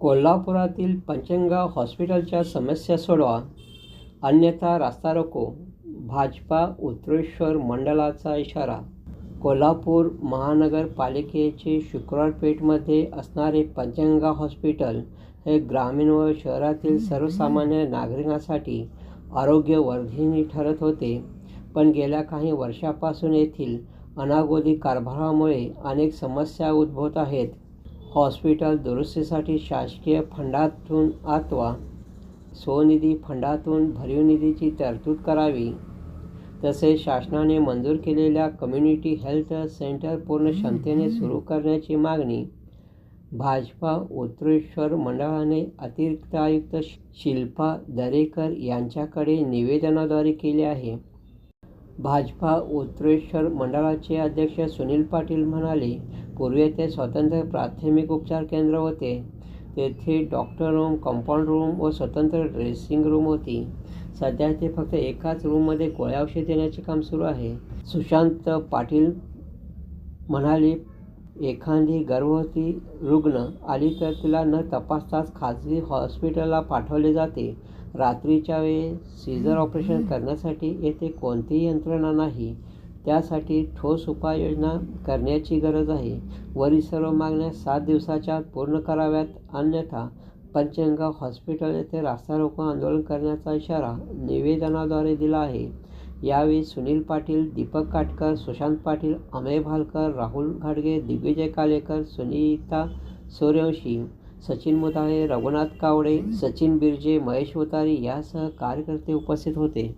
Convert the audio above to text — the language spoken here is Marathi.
कोल्हापुरातील पंचंगाव हॉस्पिटलच्या समस्या सोडवा. अन्यथा रास्ता रोको. भाजपा उत्तरेश्वर मंडळाचा इशारा. कोल्हापूर महानगरपालिकेचे शुक्रवार पेठमध्ये असणारे पंचंगाव हॉस्पिटल हे ग्रामीण व शहरातील सर्वसामान्य नागरिकांसाठी आरोग्यवर्धिनी ठरत होते. पण गेल्या काही वर्षापासून येथील अनागोदी कारभारामुळे अनेक समस्या उद्भवत आहेत. हॉस्पिटल दुरुस्तीसाठी शासकीय फंडातून अथवा स्वनिधी फंडातून भरीव निधीची तरतूद करावी. तसेच शासनाने मंजूर केलेल्या कम्युनिटी हेल्थ सेंटर पूर्ण क्षमतेने सुरू करण्याची मागणी भाजपा उत्तरेश्वर मंडळाने अतिरिक्त आयुक्त शिल्पा दरेकर यांच्याकडे निवेदनाद्वारे केले आहे. भाजपा उत्तरेश्वर मंडळाचे अध्यक्ष सुनील पाटील म्हणाले पूर्वी येथे स्वतंत्र प्राथमिक उपचार केंद्र होते. तेथे डॉक्टर रूम कंपाऊंड रूम व स्वतंत्र ड्रेसिंग रूम होती. सध्या ते फक्त एकाच रूममध्ये गोळ्या औषध देण्याचे काम सुरू आहे. सुशांत पाटील म्हणाले एखादी गर्भवती रुग्ण आली तर तिला न तपासताच खाजगी हॉस्पिटलला पाठवले जाते. रात्रीच्या वेळी सीझर ऑपरेशन करण्यासाठी येथे कोणतीही यंत्रणा नाही. त्यासाठी ठोस उपाययोजना करण्याची गरज आहे. वरील सर्व मागण्या सात दिवसाच्या आत पूर्ण कराव्यात. अन्यथा पंचगंगा हॉस्पिटल येथे रास्ता रोको आंदोलन करण्याचा इशारा निवेदनाद्वारे दिला आहे. यावेळी सुनील पाटील दीपक काटकर सुशांत पाटील अमय भालकर राहुल घाडगे दिग्विजय कालेकर सुनीता सूर्यवंशी सचिन मोताळे रघुनाथ कावडे सचिन बिर्जे महेश उतारी यासह कार्यकर्ते उपस्थित होते.